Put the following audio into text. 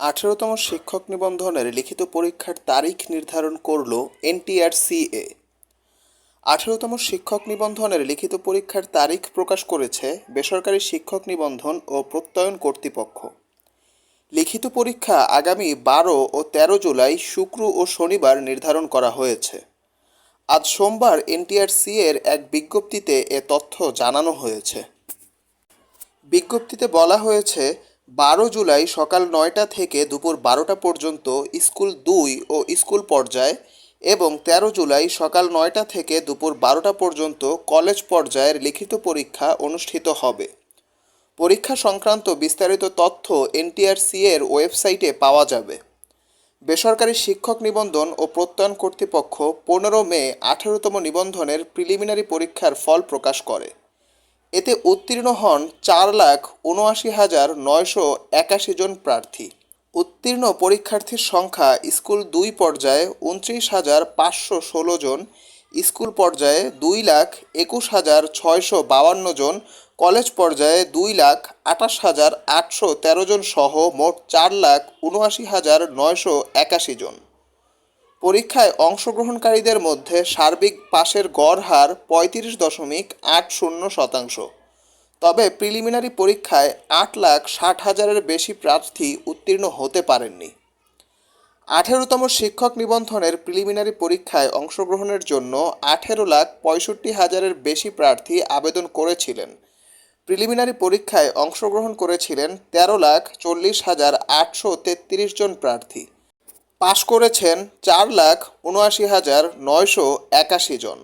আঠেরোতম শিক্ষক নিবন্ধনের লিখিত পরীক্ষার তারিখ নির্ধারণ করল এনটিআরসিএ। আঠেরোতম শিক্ষক নিবন্ধনের লিখিত পরীক্ষার তারিখ প্রকাশ করেছে বেসরকারি শিক্ষক নিবন্ধন ও প্রত্যয়ন কর্তৃপক্ষ। লিখিত পরীক্ষা আগামী বারো ও তেরো জুলাই শুক্র ও শনিবার নির্ধারণ করা হয়েছে। আজ সোমবার এনটিআরসি এর এক বিজ্ঞপ্তিতে এ তথ্য জানানো হয়েছে। বিজ্ঞপ্তিতে বলা হয়েছে বারো জুলাই সকাল নয়টা থেকে দুপুর বারোটা পর্যন্ত স্কুল দুই ও স্কুল পর্যায়ে এবং তেরো জুলাই সকাল নয়টা থেকে দুপুর বারোটা পর্যন্ত কলেজ পর্যায়ের লিখিত পরীক্ষা অনুষ্ঠিত হবে। পরীক্ষা সংক্রান্ত বিস্তারিত তথ্য এনটিআরসি এর ওয়েবসাইটে পাওয়া যাবে। বেসরকারি শিক্ষক নিবন্ধন ও প্রত্যয়ন কর্তৃপক্ষ পনেরো মে আঠারোতম নিবন্ধনের প্রিলিমিনারি পরীক্ষার ফল প্রকাশ করে। এতে উত্তীর্ণ হন চার লাখ উনআশি হাজার নয়শো একাশি জন প্রার্থী। উত্তীর্ণ পরীক্ষার্থীর সংখ্যা স্কুল দুই পর্যায়ে উনত্রিশ হাজার পাঁচশো ষোলো জন, স্কুল পর্যায়ে দুই লাখ একুশ হাজার ছয়শো বাউান্ন জন, কলেজ পর্যায়ে দুই লাখ আটাশ হাজার আটশো তেরো জন সহ মোট চার লাখ উনআশি হাজার নয়শো একাশি জন। পরীক্ষায় অংশগ্রহণকারীদের মধ্যে সার্বিক পাশের গড় হার পঁয়ত্রিশ দশমিক আট শূন্য শতাংশ। তবে প্রিলিমিনারি পরীক্ষায় আট লাখ ষাট হাজারের বেশি প্রার্থী উত্তীর্ণ হতে পারেননি। আঠেরোতম শিক্ষক নিবন্ধনের প্রিলিমিনারি পরীক্ষায় অংশগ্রহণের জন্য আঠেরো লাখ পঁয়ষট্টি হাজারের বেশি প্রার্থী আবেদন করেছিলেন। প্রিলিমিনারি পরীক্ষায় অংশগ্রহণ করেছিলেন তেরো লাখ চল্লিশ হাজার আটশো তেত্রিশ জন প্রার্থী। পাশ করেছেন চার লাখ উনআশি হাজার নয়শো একাশি জন।